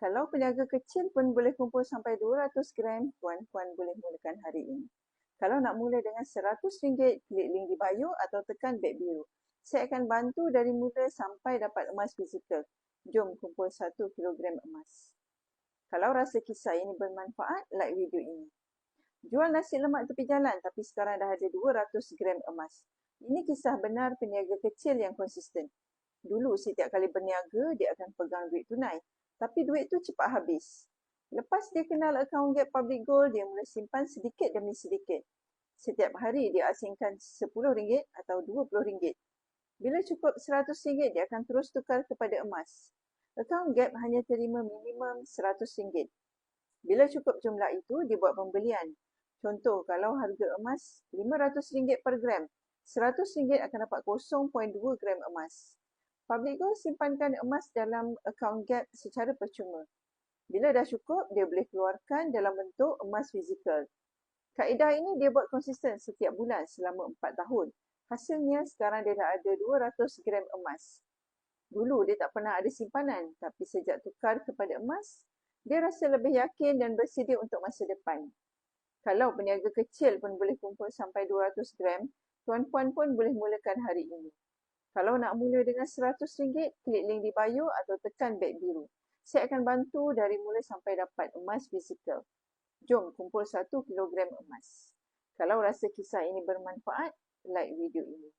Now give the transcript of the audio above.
Kalau peniaga kecil pun boleh kumpul sampai 200 gram, puan-puan boleh mulakan hari ini. Kalau nak mula dengan RM100, klik link di bio atau tekan beg biru. Saya akan bantu dari mula sampai dapat emas fizikal. Jom kumpul 1 kilogram emas. Kalau rasa kisah ini bermanfaat, like video ini. Jual nasi lemak tepi jalan tapi sekarang dah ada 200 gram emas. Ini kisah benar peniaga kecil yang konsisten. Dulu setiap kali berniaga, dia akan pegang duit tunai. Tapi duit tu cepat habis. Lepas dia kenal akaun Gap Public Gold, dia mula simpan sedikit demi sedikit. Setiap hari dia asingkan RM10 atau RM20. Bila cukup RM100, dia akan terus tukar kepada emas. Akaun Gap hanya terima minimum RM100. Bila cukup jumlah itu, dia buat pembelian. Contoh, kalau harga emas RM500 per gram, RM100 akan dapat 0.2 gram emas. Public Gold simpankan emas dalam akaun Gap secara percuma. Bila dah cukup, dia boleh keluarkan dalam bentuk emas fizikal. Kaedah ini dia buat konsisten setiap bulan selama 4 tahun. Hasilnya sekarang dia dah ada 200 gram emas. Dulu dia tak pernah ada simpanan tapi sejak tukar kepada emas, dia rasa lebih yakin dan bersedia untuk masa depan. Kalau peniaga kecil pun boleh kumpul sampai 200 gram, tuan-puan pun boleh mulakan hari ini. Kalau nak mula dengan RM100, klik link di bio atau tekan beg biru. Saya akan bantu dari mula sampai dapat emas fizikal. Jom kumpul 1 kilogram emas. Kalau rasa kisah ini bermanfaat, like video ini.